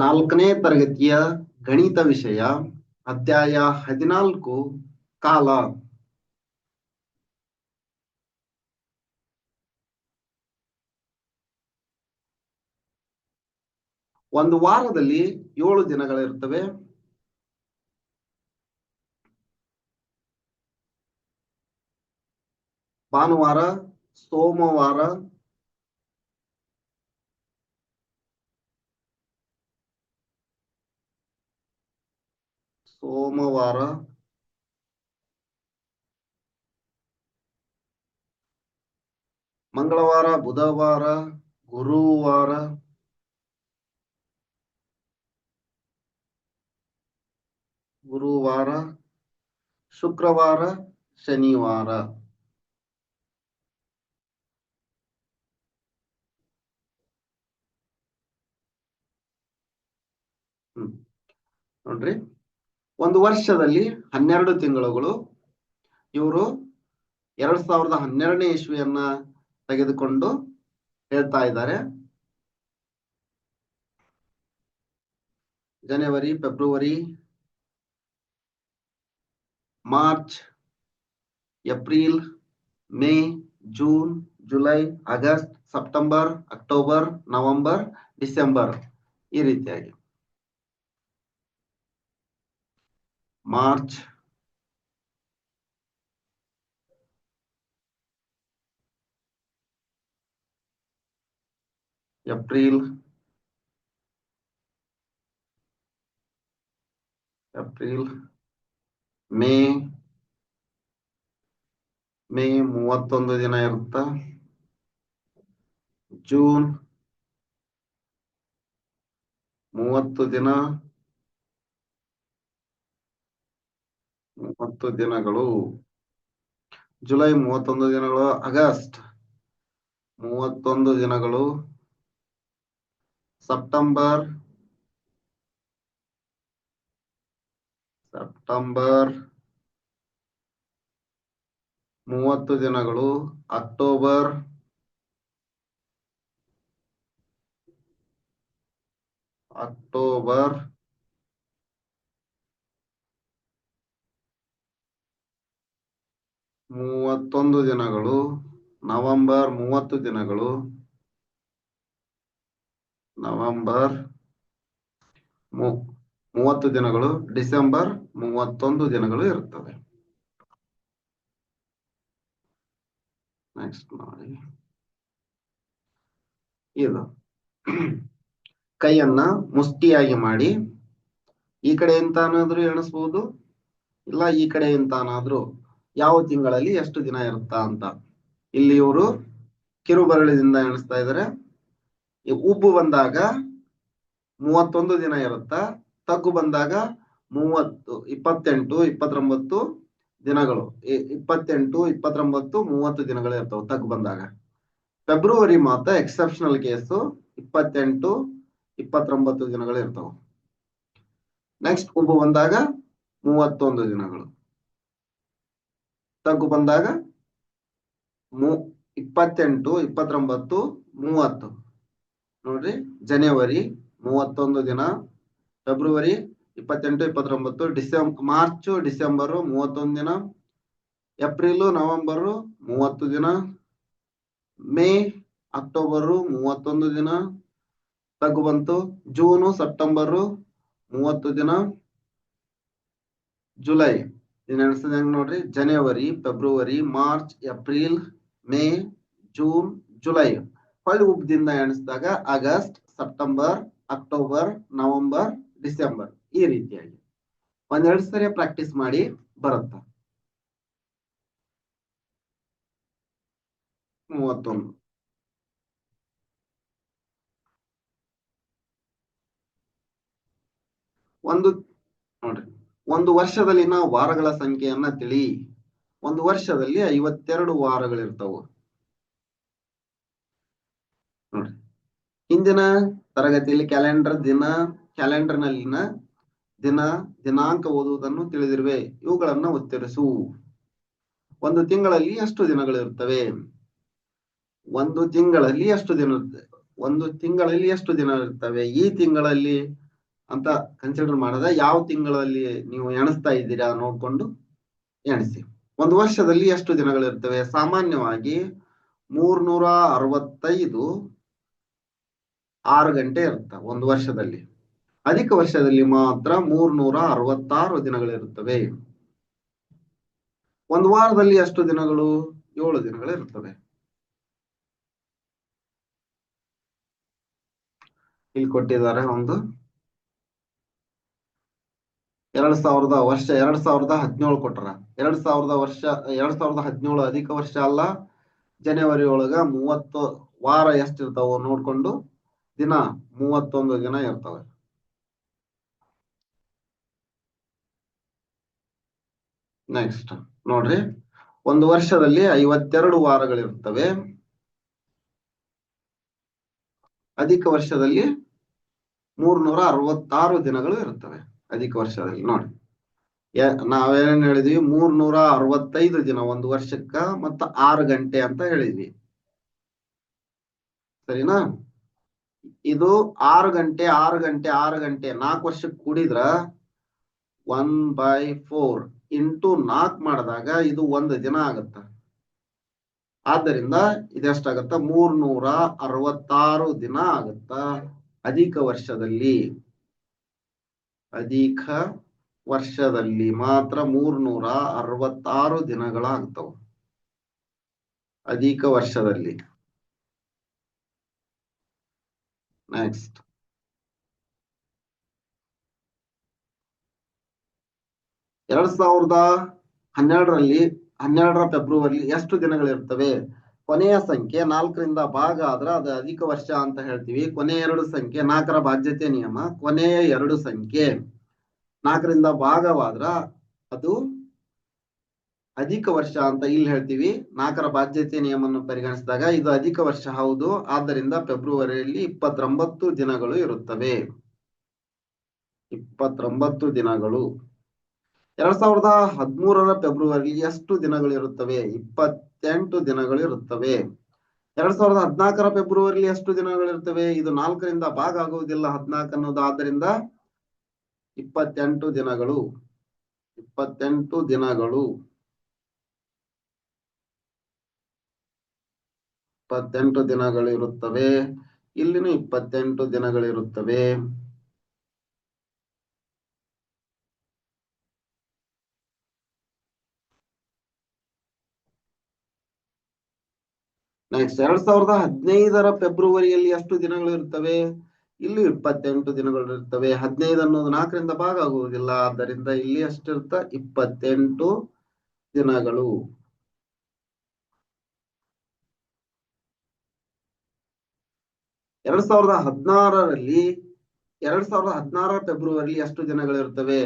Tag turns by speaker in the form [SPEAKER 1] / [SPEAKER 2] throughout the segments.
[SPEAKER 1] ನಾಲ್ಕನೇ ತರಗತಿಯ ಗಣಿತ ವಿಷಯ ಅಧ್ಯಾಯ ಹದಿನಾಲ್ಕು ಕಾಲ. ಒಂದು ವಾರದಲ್ಲಿ ಏಳು ದಿನಗಳಿರ್ತವೆ ಭಾನುವಾರ ಸೋಮವಾರ ಸೋಮವಾರ ಮಂಗಳವಾರ ಬುಧವಾರ ಗುರುವಾರ ಗುರುವಾರ ಶುಕ್ರವಾರ ಶನಿವಾರ. ನೋಡ್ರಿ. ಒಂದು ವರ್ಷದಲ್ಲಿ ಹನ್ನೆರಡು ತಿಂಗಳುಗಳು ಇವರು ಎರಡ್ ಸಾವಿರದ ಹನ್ನೆರಡನೇ ಇಸ್ವಿಯನ್ನ ತೆಗೆದುಕೊಂಡು ಹೇಳ್ತಾ ಇದ್ದಾರೆ. January, February, March, April, May, June, July, August, September, October, November, December ಈ ರೀತಿಯಾಗಿ. March April April May May ಮೂವತ್ತೊಂದು ದಿನ ಇರುತ್ತ ಜೂನ್ ಮೂವತ್ತು ದಿನ ಮೂವತ್ತು ದಿನಗಳು. ಜುಲೈ ಮೂವತ್ತೊಂದು ದಿನಗಳು ಆಗಸ್ಟ್ ಮೂವತ್ತೊಂದು ದಿನಗಳು. ಸೆಪ್ಟೆಂಬರ್ ಸೆಪ್ಟೆಂಬರ್ ಮೂವತ್ತು ದಿನಗಳು ಅಕ್ಟೋಬರ್ ಅಕ್ಟೋಬರ್ ಮೂವತ್ತೊಂದು ದಿನಗಳು, ನವೆಂಬರ್ ಮೂವತ್ತು ದಿನಗಳು, ನವೆಂಬರ್ ಮೂವತ್ತು ದಿನಗಳು, ಡಿಸೆಂಬರ್ ಮೂವತ್ತೊಂದು ದಿನಗಳು ಇರುತ್ತದೆ ನೆಕ್ಸ್ಟ್ ನೋಡಿ. ಇದು. ಕೈಯನ್ನ ಮುಷ್ಟಿಯಾಗಿ ಮಾಡಿ, ಈ ಕಡೆ ಎಂತಾನಾದ್ರೂ ಎಣಿಸಬಹುದು ಇಲ್ಲ, ಈ ಕಡೆ ಎಂತಾನಾದ್ರೂ? ಯಾವ ತಿಂಗಳಲ್ಲಿ ಎಷ್ಟು ದಿನ ಇರುತ್ತಾ ಅಂತ. ಇಲ್ಲಿ ಇವರು ಕಿರುಬರಳಿದಿಂದ ಎಣಿಸ್ತಾ ಇದ್ದಾರೆ. ಉಬ್ಬು ಬಂದಾಗ ಮೂವತ್ತೊಂದು ದಿನ ಇರುತ್ತಾ, ತಗ್ಗು ಬಂದಾಗ ಮೂವತ್ತು, ಇಪ್ಪತ್ತೆಂಟು, ಇಪ್ಪತ್ತೊಂಬತ್ತು ದಿನಗಳು. ಇಪ್ಪತ್ತೆಂಟು, ಇಪ್ಪತ್ತೊಂಬತ್ತು, ಮೂವತ್ತು ದಿನಗಳು ಇರ್ತಾವ ತಗ್ಗು ಬಂದಾಗ. ಫೆಬ್ರವರಿ ಮಾತ್ರ ಎಕ್ಸೆಪ್ಷನಲ್ ಕೇಸು ಇಪ್ಪತ್ತೆಂಟು, ಇಪ್ಪತ್ತೊಂಬತ್ತು ದಿನಗಳು ಇರ್ತಾವ. ನೆಕ್ಸ್ಟ್ ಉಬ್ಬು ಬಂದಾಗ ಮೂವತ್ತೊಂದು ದಿನಗಳು. ತಗ್ಗು ಬಂದಾಗ ಮೂ, ಇಪ್ಪತ್ತೆಂಟು, ಇಪ್ಪತ್ತೊಂಬತ್ತು, ಮೂವತ್ತು. ನೋಡ್ರಿ, ಜನವರಿ ಮೂವತ್ತೊಂದು ದಿನ, ಫೆಬ್ರವರಿ ಇಪ್ಪತ್ತೆಂಟು, ಇಪ್ಪತ್ತೊಂಬತ್ತು ಡಿಸೆಂಬರ್ ಮಾರ್ಚ್, ಡಿಸೆಂಬರು ಮೂವತ್ತೊಂದು ದಿನ, ಏಪ್ರಿಲು, ನವೆಂಬರು ಮೂವತ್ತು ದಿನ, ಮೇ, ಅಕ್ಟೋಬರು ಮೂವತ್ತೊಂದು ದಿನ, ತಗ್ಗು ಬಂತು, ಜೂನು, ಸೆಪ್ಟೆಂಬರು ಮೂವತ್ತು ದಿನ, ಜುಲೈ. ಇದು ನೆನೆಸಿದ ಹೆಂಗ್ ನೋಡ್ರಿ January February March April May June July ಹೊಳ್ಳಿ ಉಬ್ಬದಿಂದ ಎಣಿಸಿದಾಗ August September October November December ಈ ರೀತಿಯಾಗಿ. ಒಂದೆರಡು ಸರಿ ಪ್ರಾಕ್ಟೀಸ್ ಮಾಡಿ ಬರುತ್ತ. ಮೂವತ್ತೊಂದು. ಒಂದು ನೋಡ್ರಿ. ಒಂದು ವರ್ಷದಲ್ಲಿನ ವಾರಗಳ ಸಂಖ್ಯೆಯನ್ನ ತಿಳಿ, ಒಂದು ವರ್ಷದಲ್ಲಿ ಐವತ್ತೆರಡು ವಾರಗಳಿರ್ತಾವ. ನೋಡ್ರಿ. ಹಿಂದಿನ ತರಗತಿಯಲ್ಲಿ ಕ್ಯಾಲೆಂಡರ್ ದಿನ ಕ್ಯಾಲೆಂಡರ್ ನಲ್ಲಿನ ದಿನ, ದಿನಾಂಕ ಓದುವುದನ್ನು ತಿಳಿದಿರುವೆ. ಇವುಗಳನ್ನ ಉತ್ತರಿಸು. ಒಂದು ತಿಂಗಳಲ್ಲಿ ಎಷ್ಟು ದಿನಗಳಿರುತ್ತವೆ ಒಂದು ತಿಂಗಳಲ್ಲಿ ಎಷ್ಟು ದಿನ ಒಂದು ತಿಂಗಳಲ್ಲಿ ಎಷ್ಟು ದಿನ ಇರ್ತವೆ. ಈ ತಿಂಗಳಲ್ಲಿ ಅಂತ ಕನ್ಸಿಡರ್ ಮಾಡದ. ಯಾವ ತಿಂಗಳಲ್ಲಿ ನೀವು ಎಣಿಸ್ತಾ ಇದ್ದೀರಾ ನೋಡ್ಕೊಂಡು ಎಣಿಸಿ. ಒಂದು ವರ್ಷದಲ್ಲಿ ಎಷ್ಟು ದಿನಗಳಿರ್ತವೆ? ಸಾಮಾನ್ಯವಾಗಿ ಮೂರ್ನೂರ ಅರವತ್ತೈದು ಆರು ಗಂಟೆ ಇರುತ್ತೆ ಒಂದು ವರ್ಷದಲ್ಲಿ. ಅಧಿಕ ವರ್ಷದಲ್ಲಿ ಮಾತ್ರ ಮೂರ್ನೂರ ಅರವತ್ತಾರು ದಿನಗಳಿರುತ್ತವೆ ಒಂದು ವಾರದಲ್ಲಿ ಎಷ್ಟು ದಿನಗಳು? ಏಳು ದಿನಗಳಿರುತ್ತವೆ ಇಲ್ಲಿ ಕೊಟ್ಟಿದ್ದಾರೆ ಒಂದು ಎರಡ್ ಸಾವಿರದ ವರ್ಷ, ಎರಡ್ ಸಾವಿರದ ಹದಿನೇಳು ಕೊಟ್ರ. ಎರಡ್ ಸಾವಿರದ ವರ್ಷ, ಎರಡ್ ಸಾವಿರದ ಹದಿನೇಳು ಅಧಿಕ ವರ್ಷ ಅಲ್ಲ ಜನವರಿ ಒಳಗ ಮೂವತ್ತು ವಾರ ಎಷ್ಟಿರ್ತಾವ ನೋಡ್ಕೊಂಡು ದಿನ ಮೂವತ್ತೊಂದು ದಿನ ಇರ್ತವೆ. ನೆಕ್ಸ್ಟ್ ನೋಡ್ರಿ. ಒಂದು ವರ್ಷದಲ್ಲಿ ಐವತ್ತೆರಡು ವಾರಗಳಿರ್ತವೆ. ಅಧಿಕ ವರ್ಷದಲ್ಲಿ ಮೂರ್ನೂರ ಅರವತ್ತಾರು ದಿನಗಳು ಇರುತ್ತವೆ ಅಧಿಕ ವರ್ಷದಲ್ಲಿ ನೋಡಿ. ನಾವೇನ್ ಹೇಳಿದ್ವಿ? ಮೂರ್ನೂರ ಅರವತ್ತೈದು ದಿನ, ಒಂದು ವರ್ಷಕ್ಕ ಮತ್ತ ಆರು ಗಂಟೆ ಅಂತ ಹೇಳಿದ್ವಿ. ಸರಿನಾ? ಇದು ಆರು ಗಂಟೆ ಆರು ಗಂಟೆ ಆರು ಗಂಟೆ, ನಾಲ್ಕು ವರ್ಷಕ್ಕೆ ಕೂಡಿದ್ರ ಒನ್ ಬೈ ಫೋರ್ ಇಂಟು ನಾಲ್ಕು ಮಾಡಿದಾಗ ಇದು ಒಂದು ದಿನ ಆಗತ್ತ. ಆದ್ದರಿಂದ ಇದೆಷ್ಟಾಗತ್ತ ಮೂರ್ನೂರ ಅರವತ್ತಾರು ದಿನ ಆಗತ್ತ ಅಧಿಕ ವರ್ಷದಲ್ಲಿ. ಅಧಿಕ ವರ್ಷದಲ್ಲಿ ಮಾತ್ರ ಮೂರ್ನೂರ ಅರವತ್ತಾರು ದಿನಗಳಾಗ್ತವು. ಅಧಿಕ ವರ್ಷದಲ್ಲಿ. ನೆಕ್ಸ್ಟ್ ಎರಡ್ ಸಾವಿರದ ಹನ್ನೆರಡರಲ್ಲಿ, ಹನ್ನೆರಡರ ಫೆಬ್ರವರಿ ಎಷ್ಟು ದಿನಗಳಿರ್ತವೆ? ಕೊನೆಯ ಸಂಖ್ಯೆ ನಾಲ್ಕರಿಂದ ಭಾಗ ಆದ್ರೆ ಅದು ಅಧಿಕ ವರ್ಷ ಅಂತ ಹೇಳ್ತೀವಿ. ಕೊನೆಯ ಎರಡು ಸಂಖ್ಯೆ ನಾಲ್ಕರ ಬಾಧ್ಯತೆ ನಿಯಮ. ಕೊನೆಯ ಎರಡು ಸಂಖ್ಯೆ ನಾಲ್ಕರಿಂದ ಭಾಗವಾದ್ರ ಅದು ಅಧಿಕ ವರ್ಷ ಅಂತ ಇಲ್ಲಿ ಹೇಳ್ತೀವಿ. ನಾಲ್ಕರ ಬಾಧ್ಯತೆ ನಿಯಮವನ್ನು ಪರಿಗಣಿಸಿದಾಗ ಇದು ಅಧಿಕ ವರ್ಷ ಹೌದು. ಆದ್ದರಿಂದ ಫೆಬ್ರವರಿಯಲ್ಲಿ ಇಪ್ಪತ್ತೊಂಬತ್ತು ದಿನಗಳು ಇರುತ್ತವೆ. ಇಪ್ಪತ್ತೊಂಬತ್ತು ದಿನಗಳು. ಎರಡ್ ಸಾವಿರದ ಹದಿಮೂರರ ಫೆಬ್ರವರಿ ಎಷ್ಟು ದಿನಗಳಿರುತ್ತವೆ? ಇಪ್ಪತ್ತೆಂಟು ದಿನಗಳು ಇರುತ್ತವೆ ಎರಡ್ ಸಾವಿರದ ಹದಿನಾಲ್ಕರ ಫೆಬ್ರವರಿ ಎಷ್ಟು ದಿನಗಳಿರ್ತವೆ ಇದು ನಾಲ್ಕರಿಂದ ಭಾಗ ಆಗುವುದಿಲ್ಲ ಹದಿನಾಲ್ಕು ಅನ್ನೋದು. ಆದ್ದರಿಂದ ಇಪ್ಪತ್ತೆಂಟು ದಿನಗಳು. ಇಪ್ಪತ್ತೆಂಟು ದಿನಗಳು. ಇಪ್ಪತ್ತೆಂಟು ದಿನಗಳು ಇರುತ್ತವೆ ಇಲ್ಲಿನೂ ಇಪ್ಪತ್ತೆಂಟು ದಿನಗಳಿರುತ್ತವೆ. ನೆಕ್ಸ್ಟ್ ಎರಡ್ ಸಾವಿರದ ಹದಿನೈದರ ಫೆಬ್ರವರಿಯಲ್ಲಿ ಎಷ್ಟು ದಿನಗಳು ಇರ್ತವೆ ಇಲ್ಲಿ ಇಪ್ಪತ್ತೆಂಟು ದಿನಗಳು ಇರ್ತವೆ ಹದಿನೈದು ಅನ್ನೋದು ನಾಲ್ಕರಿಂದ ಭಾಗ ಆಗುವುದಿಲ್ಲ. ಆದ್ದರಿಂದ ಇಲ್ಲಿ ಎಷ್ಟಿರ್ತ ಇಪ್ಪತ್ತೆಂಟು ದಿನಗಳು. ಎರಡ್ ಸಾವಿರದ ಹದಿನಾರರಲ್ಲಿ, ಎರಡ್ ಸಾವಿರದ ಹದಿನಾರ ಫೆಬ್ರವರಿ ಎಷ್ಟು ದಿನಗಳಿರ್ತವೆ.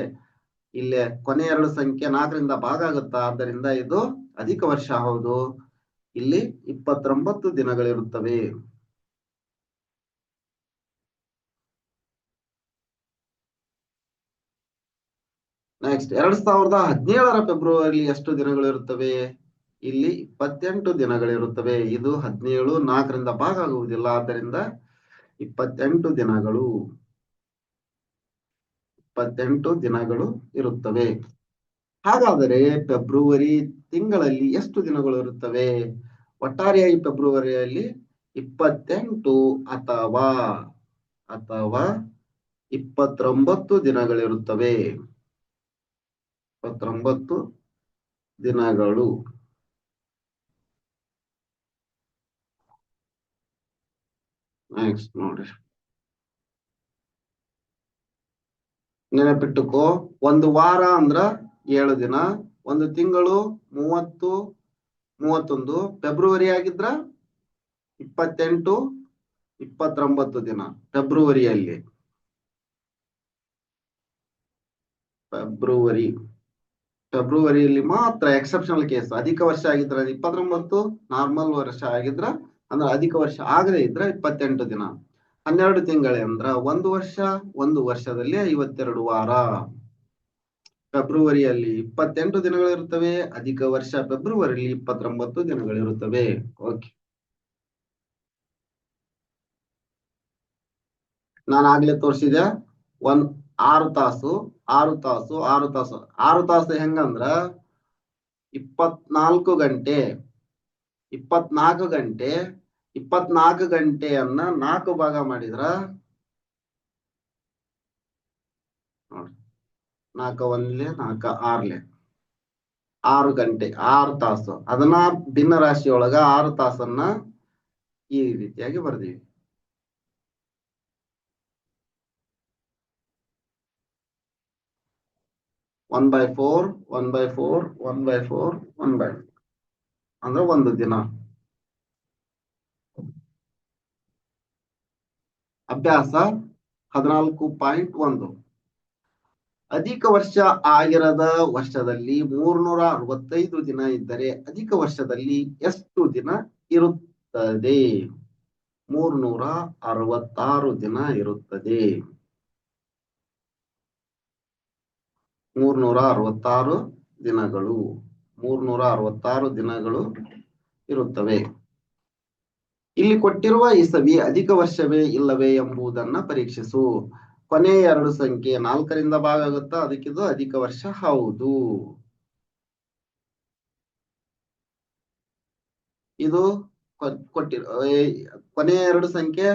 [SPEAKER 1] ಇಲ್ಲಿ ಕೊನೆ ಎರಡು ಸಂಖ್ಯೆ ನಾಲ್ಕರಿಂದ ಭಾಗ ಆಗುತ್ತಾ? ಆದ್ದರಿಂದ ಇದು ಅಧಿಕ ವರ್ಷ. ಹೌದು. ಇಲ್ಲಿ ಇಪ್ಪತ್ತೊಂಬತ್ತು ದಿನಗಳಿರುತ್ತವೆ. ನೆಕ್ಸ್ಟ್ ಎರಡ್ ಸಾವಿರದ ಹದಿನೇಳರ ಫೆಬ್ರವರಿ ಎಷ್ಟು ದಿನಗಳಿರುತ್ತವೆ? ಇಲ್ಲಿ ಇಪ್ಪತ್ತೆಂಟು ದಿನಗಳಿರುತ್ತವೆ. ಇದು ಹದಿನೇಳು, ನಾಲ್ಕರಿಂದ ಭಾಗ ಆಗುವುದಿಲ್ಲ. ಆದ್ದರಿಂದ ಇಪ್ಪತ್ತೆಂಟು ದಿನಗಳು ಇಪ್ಪತ್ತೆಂಟು ದಿನಗಳು ಇರುತ್ತವೆ. ಹಾಗಾದರೆ ಫೆಬ್ರವರಿ ತಿಂಗಳಲ್ಲಿ ಎಷ್ಟು ದಿನಗಳು ಇರುತ್ತವೆ? ಒಟ್ಟಾರೆಯಾಗಿ ಫೆಬ್ರವರಿಯಲ್ಲಿ ಇಪ್ಪತ್ತೆಂಟು ಅಥವಾ ಅಥವಾ ಇಪ್ಪತ್ತೊಂಬತ್ತು ದಿನಗಳಿರುತ್ತವೆ. ಇಪ್ಪತ್ತೊಂಬತ್ತು ದಿನಗಳು. ನೆಕ್ಸ್ಟ್ ನೋಡಿ. ನೆನಪಿಟ್ಟುಕೋ, ಒಂದು ವಾರ ಅಂದ್ರ ಏಳು ದಿನ, ಒಂದು ತಿಂಗಳು ಮೂವತ್ತು ಮೂವತ್ತೊಂದು ಫೆಬ್ರವರಿ ಆಗಿದ್ರ ಇಪ್ಪತ್ತೆಂಟು, ಇಪ್ಪತ್ತೊಂಬತ್ತು ದಿನ ಫೆಬ್ರವರಿಯಲ್ಲಿ ಫೆಬ್ರವರಿ ಫೆಬ್ರವರಿಯಲ್ಲಿ ಮಾತ್ರ ಎಕ್ಸೆಪ್ಷನಲ್ ಕೇಸ್ ಅಧಿಕ ವರ್ಷ ಆಗಿದ್ರ ಇಪ್ಪತ್ತೊಂಬತ್ತು ನಾರ್ಮಲ್ ವರ್ಷ ಆಗಿದ್ರ, ಅಂದ್ರೆ ಅಧಿಕ ವರ್ಷ ಆಗದೆ ಇದ್ರ ಇಪ್ಪತ್ತೆಂಟು ದಿನ. ಹನ್ನೆರಡು ತಿಂಗಳೇ ಅಂದ್ರ ಒಂದು ವರ್ಷ, ಒಂದು ವರ್ಷದಲ್ಲಿ ಐವತ್ತೆರಡು ವಾರ. ಫೆಬ್ರವರಿಯಲ್ಲಿ ಇಪ್ಪತ್ತೆಂಟು ದಿನಗಳಿರುತ್ತವೆ, ಅಧಿಕ ವರ್ಷ ಫೆಬ್ರವರಿಯಲ್ಲಿ ಇಪ್ಪತ್ತೊಂಬತ್ತು ದಿನಗಳಿರುತ್ತವೆ. ಓಕೆ. ನಾನು ಆಗ್ಲೇ ತೋರಿಸಿದೆ ಒಂದ್ ಆರು ತಾಸು ಆರು ತಾಸು ಆರು ತಾಸು. ಆರು ತಾಸು ಹೆಂಗಂದ್ರ ಇಪ್ಪತ್ನಾಲ್ಕು ಗಂಟೆ ಇಪ್ಪತ್ನಾಲ್ಕು ಗಂಟೆ, ಇಪ್ಪತ್ನಾಲ್ಕು ಗಂಟೆಯನ್ನ ನಾಲ್ಕು ಭಾಗ ಮಾಡಿದ್ರ ನೋಡ್ರಿ ನಾಲ್ಕ ಒಂದ್ಲೆ ನಾಲ್ಕ ಆರ್ಲೆ ಆರು ಗಂಟೆ, ಆರು ತಾಸು. ಅದನ್ನ ಭಿನ್ನ ರಾಶಿಯೊಳಗ ಆರು ತಾಸನ್ನ ಈ ರೀತಿಯಾಗಿ ಬರ್ದೀವಿ. One by four, one by four, one by four, one by ಅಂದ್ರೆ ಒಂದು ದಿನ. ಅಭ್ಯಾಸ ಹದಿನಾಲ್ಕು ಪಾಯಿಂಟ್ ಒಂದು. ಅಧಿಕ ವರ್ಷ ಆಗಿರದ ವರ್ಷದಲ್ಲಿ ಮೂರ್ನೂರ ಅರವತ್ತೈದು ದಿನ ಇದ್ದರೆ ಅಧಿಕ ವರ್ಷದಲ್ಲಿ ಎಷ್ಟು ದಿನ ಇರುತ್ತದೆ? ಮೂರ್ನೂರ ಅರವತ್ತಾರು ದಿನ ಇರುತ್ತದೆ. ಮೂರ್ನೂರ ಅರವತ್ತಾರು ದಿನಗಳು. ಮೂರ್ನೂರ ಅರವತ್ತಾರು ದಿನಗಳು ಇರುತ್ತವೆ. ಇಲ್ಲಿ ಕೊಟ್ಟಿರುವ ಇಸವಿ ಅಧಿಕ ವರ್ಷವೇ ಇಲ್ಲವೇ ಎಂಬುದನ್ನ ಪರೀಕ್ಷಿಸು. ಕೊನೆ ಎರಡು ಸಂಖ್ಯೆ ನಾಲ್ಕರಿಂದ ಭಾಗ ಆಗುತ್ತಾ ಅದಕ್ಕಿದು ಅಧಿಕ ವರ್ಷ ಹೌದು. ಇದು ಕೊಟ್ಟಿರೋ ಕೊನೆ ಎರಡು ಸಂಖ್ಯೆ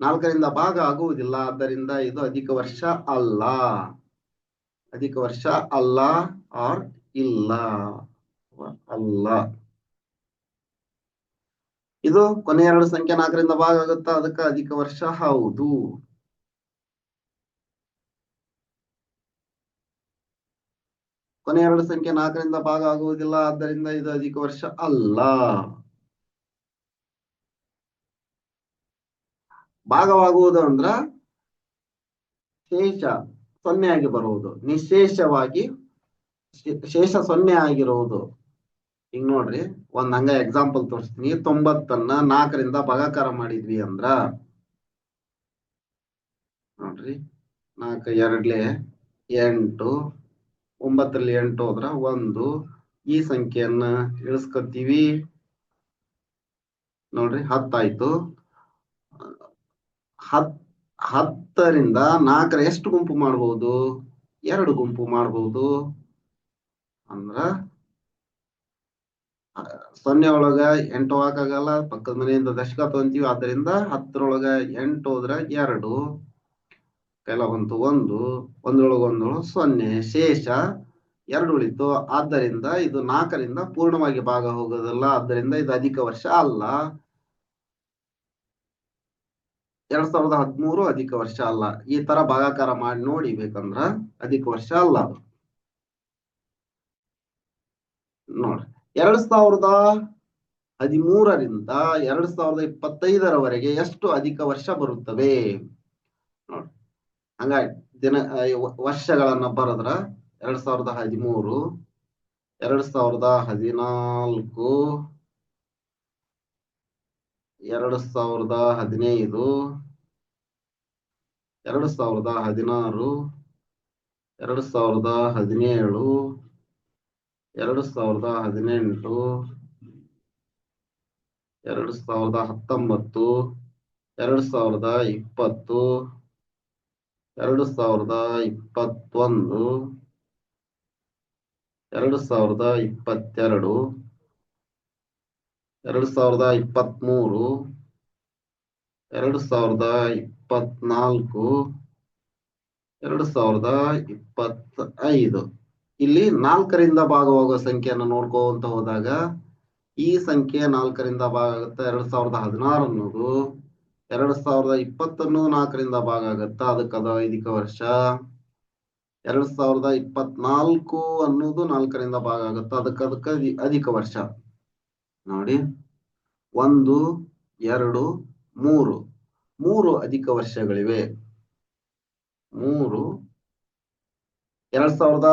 [SPEAKER 1] ನಾಲ್ಕರಿಂದ ಭಾಗ ಆಗುವುದಿಲ್ಲ, ಆದ್ದರಿಂದ ಇದು ಅಧಿಕ ವರ್ಷ ಅಲ್ಲ. ಅಧಿಕ ವರ್ಷ ಅಲ್ಲ ಆರ್ ಇಲ್ಲ. ಅಲ್ಲ. ಇದು ಕೊನೆ ಎರಡು ಸಂಖ್ಯೆ ನಾಲ್ಕರಿಂದ ಭಾಗ ಆಗುತ್ತಾ ಅದಕ್ಕೆ ಅಧಿಕ ವರ್ಷ ಹೌದು. ಕೊನೆ ಎರಡು ಸಂಖ್ಯೆ ನಾಲ್ಕರಿಂದ ಭಾಗ ಆಗುವುದಿಲ್ಲ, ಆದ್ದರಿಂದ ಇದು ಅಧಿಕ ವರ್ಷ ಅಲ್ಲ. ಭಾಗವಾಗುವುದು ಅಂದ್ರ ಶೇಷ ಸೊನ್ನೆ ಆಗಿ ಬರುವುದು, ನಿಶೇಷವಾಗಿ ಶೇಷ ಸೊನ್ನೆ ಆಗಿರುವುದು. ಈಗ ನೋಡ್ರಿ, ಒಂದ್ ಹಂಗ ಎಕ್ಸಾಂಪಲ್ ತೋರಿಸ್ತೀನಿ. ತೊಂಬತ್ತನ್ನ ನಾಲ್ಕರಿಂದ ಭಾಗಾಕಾರ ಮಾಡಿದ್ವಿ ಅಂದ್ರ, ನೋಡ್ರಿ, ನಾಲ್ಕು, ಎರಡ್ಲೆ ಎಂಟು ಒಂಬತ್ತರಲ್ಲಿ ಎಂಟು ಹೋದ್ರ ಒಂದು ಈ ಸಂಖ್ಯೆಯನ್ನ ಇಳಿಸ್ಕೊತೀವಿ. ನೋಡ್ರಿ, ಹತ್ತಾಯ್ತು. ಹತ್, ಹತ್ತರಿಂದ ನಾಲ್ಕರ ಎಷ್ಟು ಗುಂಪು ಮಾಡಬಹುದು ಎರಡು ಗುಂಪು ಮಾಡಬಹುದು ಅಂದ್ರ ಸೊನ್ನೆ ಒಳಗ ಎಂಟು ಹಾಕಾಗಲ್ಲ, ಪಕ್ಕದ ಮನೆಯಿಂದ ದಶಕ ತಗೊಂತೀವಿ. ಆದ್ರಿಂದ ಹತ್ತರೊಳಗ ಎಂಟು ಹೋದ್ರ ಎರಡು. ಕೆಲ ಬಂತು ಒಂದು ಒಂದ್ರೊಳಗ ಒಂದೊಳಗ ಸೊನ್ನೆ, ಶೇಷ ಎರಡು ಉಳಿತು ಆದ್ದರಿಂದ ಇದು ನಾಲ್ಕರಿಂದ ಪೂರ್ಣವಾಗಿ ಭಾಗ ಹೋಗೋದಿಲ್ಲ. ಆದ್ದರಿಂದ ಇದು ಅಧಿಕ ವರ್ಷ ಅಲ್ಲ. ಎರಡ್ ಸಾವಿರದ ಹದಿಮೂರು ಅಧಿಕ ವರ್ಷ ಅಲ್ಲ. ಈ ತರ ಭಾಗಾಕಾರ ಮಾಡಿ ನೋಡಿ ಬೇಕಂದ್ರ ಅಧಿಕ ವರ್ಷ ಅಲ್ಲ ಅದು. ನೋಡ್ರಿ. ಎರಡ್ ಸಾವಿರದ ಹದಿಮೂರರಿಂದ ಎರಡ್ ಸಾವಿರದ ಇಪ್ಪತ್ತೈದರವರೆಗೆ ಎಷ್ಟು ಅಧಿಕ ವರ್ಷ ಬರುತ್ತವೆ? ನೋಡ್ರಿ. ಹಂಗಾಗಿ ದಿನ ವರ್ಷಗಳನ್ನ ಬರದ್ರ ಎರಡ್ ಸಾವಿರದ ಹದಿಮೂರು, ಎರಡ್ ಸಾವಿರದ ಹದಿನಾಲ್ಕು, ಎರಡ್ ಸಾವಿರದ ಹದಿನೈದು, ಎರಡ್ ಸಾವಿರದ ಹದಿನಾರು, ಎರಡ್ ಸಾವಿರದ ಹದಿನೇಳು, ಎರಡ್ ಸಾವಿರದ ಹದಿನೆಂಟು, ಎರಡ್ ಸಾವಿರದ ಹತ್ತೊಂಬತ್ತು, ಎರಡ್ ಸಾವಿರದ ಇಪ್ಪತ್ತು ಎರಡು ಸಾವಿರದ ಇಪ್ಪತ್ತೊಂದು, ಎರಡು ಸಾವಿರದ ಇಪ್ಪತ್ತೆರಡು, ಎರಡು ಸಾವಿರದ ಇಪ್ಪತ್ತ್ಮೂರು, ಎರಡು ಸಾವಿರದ ಇಪ್ಪತ್ನಾಲ್ಕು ಎರಡು ಸಾವಿರದ ಇಪ್ಪತ್ತ ಐದು ಇಲ್ಲಿ ನಾಲ್ಕರಿಂದ ಭಾಗವಾಗುವ ಸಂಖ್ಯೆಯನ್ನು ನೋಡ್ಕೋತ ಹೋದಾಗ ಈ ಸಂಖ್ಯೆ ನಾಲ್ಕರಿಂದ ಭಾಗ ಆಗುತ್ತೆ ಎರಡು ಸಾವಿರದ ಹದಿನಾರು ಅನ್ನೋದು. ಎರಡ್ ಸಾವಿರದ ಇಪ್ಪತ್ತನ್ನು ನಾಲ್ಕರಿಂದ ಭಾಗ ಆಗತ್ತಾ? ಅದಕ್ಕೆ ಅದ ಐದಿಕ ವರ್ಷ. ಎರಡ್ ಸಾವಿರದ ಇಪ್ಪತ್ನಾಲ್ಕು ಅನ್ನೋದು ನಾಲ್ಕರಿಂದ ಭಾಗ ಆಗುತ್ತಾ? ಅದಕ್ಕೆ ಅದಕ್ಕೆ ಅಧಿಕ ವರ್ಷ. ನೋಡಿ. ಒಂದು, ಎರಡು, ಮೂರು. ಮೂರು ಅಧಿಕ ವರ್ಷಗಳಿವೆ. ಮೂರು ಎರಡ್ ಸಾವಿರದ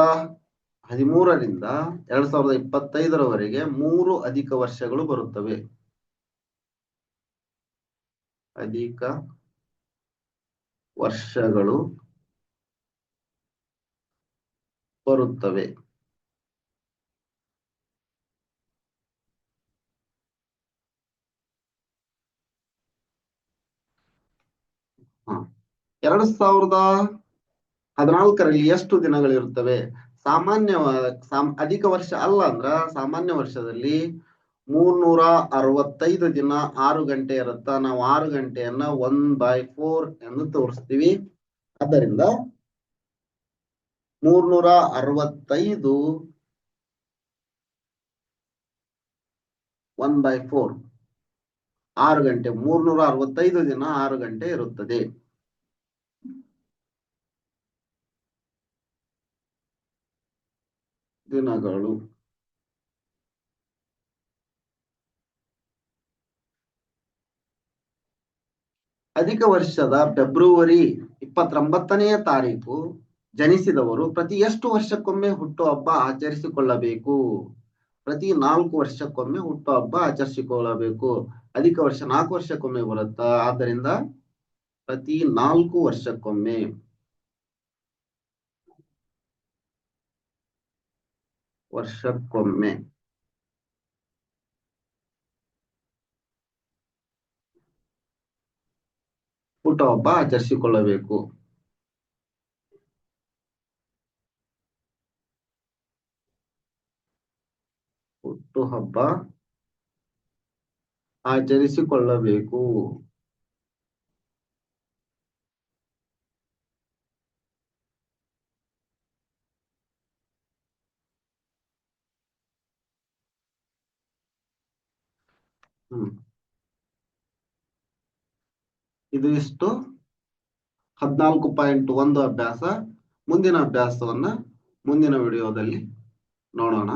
[SPEAKER 1] ಹದಿಮೂರರಿಂದ ಎರಡ್ ಸಾವಿರದ ಇಪ್ಪತ್ತೈದರವರೆಗೆ ಮೂರು ಅಧಿಕ ವರ್ಷಗಳು ಬರುತ್ತವೆ. ಅಧಿಕ ವರ್ಷಗಳು ಬರುತ್ತವೆ. ಎರಡ್ ಸಾವಿರದ ಹದಿನಾಲ್ಕರಲ್ಲಿ ಎಷ್ಟು ದಿನಗಳಿರುತ್ತವೆ? ಸಾಮಾನ್ಯ ಸಾಮ್, ಅಧಿಕ ವರ್ಷ ಅಲ್ಲ ಅಂದ್ರ ಸಾಮಾನ್ಯ ವರ್ಷದಲ್ಲಿ ಮೂರ್ನೂರ ಅರವತ್ತೈದು ದಿನ ಆರು ಗಂಟೆ ಇರುತ್ತ ನಾವು ಆರು ಗಂಟೆಯನ್ನ ಒನ್ ಬೈ ಫೋರ್ ಎಂದು ತೋರಿಸ್ತೀವಿ. ಆದ್ದರಿಂದ ಮೂರ್ನೂರ ಅರವತ್ತೈದು ಒನ್ ಬೈ ಫೋರ್ ಆರು ಗಂಟೆ ಮೂರ್ನೂರ ಅರವತ್ತೈದು ದಿನ ಆರು ಗಂಟೆ ಇರುತ್ತದೆ. ದಿನಗಳು. ಅಧಿಕ ವರ್ಷದ ಫೆಬ್ರವರಿ ಇಪ್ಪತ್ತೊಂಬತ್ತನೆಯ ತಾರೀಕು ಜನಿಸಿದವರು ಪ್ರತಿ ಎಷ್ಟು ವರ್ಷಕ್ಕೊಮ್ಮೆ ಹುಟ್ಟುಹಬ್ಬ ಆಚರಿಸಿಕೊಳ್ಳಬೇಕು? ಪ್ರತಿ ನಾಲ್ಕು ವರ್ಷಕ್ಕೊಮ್ಮೆ ಹುಟ್ಟುಹಬ್ಬ ಆಚರಿಸಿಕೊಳ್ಳಬೇಕು. ಅಧಿಕ ವರ್ಷ ನಾಲ್ಕು ವರ್ಷಕ್ಕೊಮ್ಮೆ ಬರುತ್ತಾ? ಆದ್ದರಿಂದ ಪ್ರತಿ ನಾಲ್ಕು ವರ್ಷಕ್ಕೊಮ್ಮೆ. ವರ್ಷಕ್ಕೊಮ್ಮೆ. ಹುಟ್ಟುಹಬ್ಬ ಆಚರಿಸಿಕೊಳ್ಳಬೇಕು. ಹುಟ್ಟುಹಬ್ಬ ಆಚರಿಸಿಕೊಳ್ಳಬೇಕು. ಇದು ಇಷ್ಟು. ಹದಿನಾಲ್ಕು ಪಾಯಿಂಟ್ ಒಂದು ಅಭ್ಯಾಸ. ಮುಂದಿನ ಅಭ್ಯಾಸವನ್ನ ಮುಂದಿನ ವಿಡಿಯೋದಲ್ಲಿ ನೋಡೋಣ.